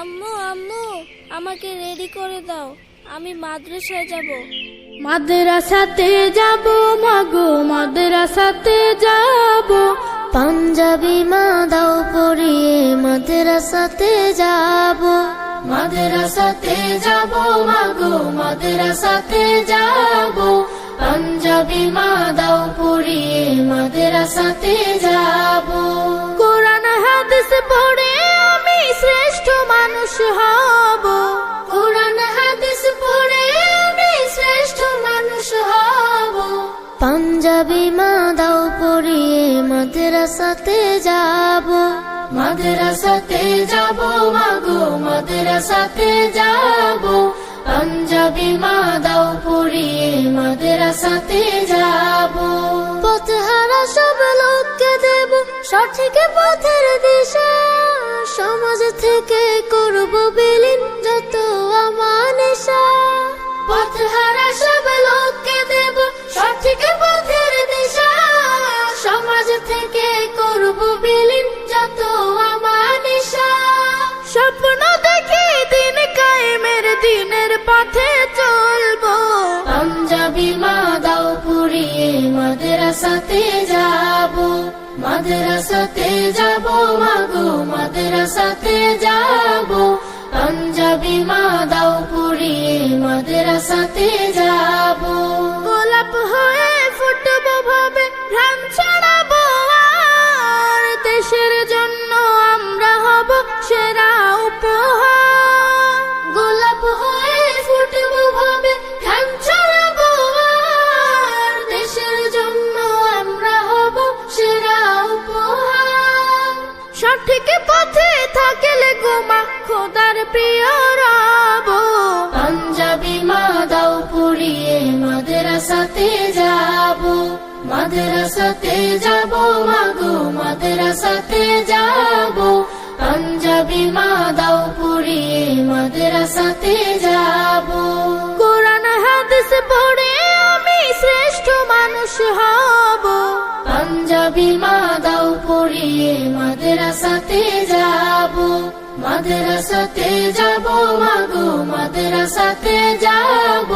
আম্মু আম্মু, আমাকে রেডি করে দাও। আমি মাদ্রাসায় যাব। মাদ্রাসাতে যাব মাগো, মাদ্রাসাতে যাব। পাঞ্জাবি মা দাও পরিয়ে মাদ্রাসাতে যাব। মাদ্রাসাতে যাব মাগো, মাদ্রাসাতে যাব। পাঞ্জাবি মা দাও পরিয়ে মাদ্রাসাতে যাব। কোরআন, হাদিস পড়ে শ্রেষ্ঠ মানুষ হব। কোরআন হাদিস পড়ে আমি শ্রেষ্ঠ মানুষ হব। পাঞ্জাবি মা দাও পড়িয়ে মাদ্রাসাতে যাব। মাদ্রাসাতে যাব মাগো মাদ্রাসাতে যাব। পাঞ্জাবি মা দাও পড়িয়ে মাদ্রাসাতে যাব। পথহারা সব লোককে দেব সঠিক পথের দিশা সমাজ থেকে করব বিলীন যত আমানেশা পথহারা মাদ্রাসাতে যাব মাদ্রাসাতে যাব মাগো মাদ্রাসাতে যাব। পাঞ্জাবি মা দাও মাদ্রাসাতে যাব খোদার প্রিয় রব। পাঞ্জাবি মা দাও পুরিয়ে মাদ্রাসাতে যাব। মাদ্রাসাতে যাব মাগো, মাদ্রাসাতে যাব। পাঞ্জাবি মা দাও পুরিয়ে মাদ্রাসাতে যাব। কোরআন, হাদিস পড়ে আমি শ্রেষ্ঠ মানুষ হব। পাঞ্জাবি মা দাও পড়িয়ে মাদ্রাসাতে মাদ্রাসাতে যাব মাগো মাদ্রাসাতে যাব।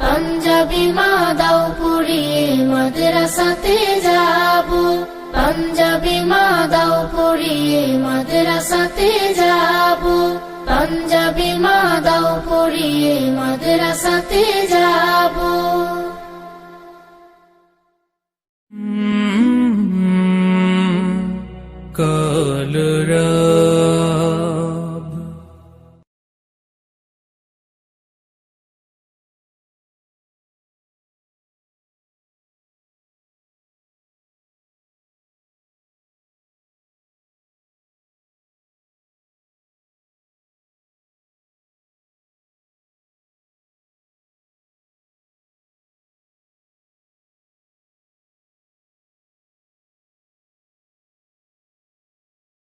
পাঞ্জাবি মা দাও পড়িয়ে মাদ্রাসাতে যাব। পাঞ্জাবি মা দাও পড়িয়ে মাদ্রাসাতে যাব। পাঞ্জাবি মা দাও পড়িয়ে মাদ্রাসাতে যাব। কাল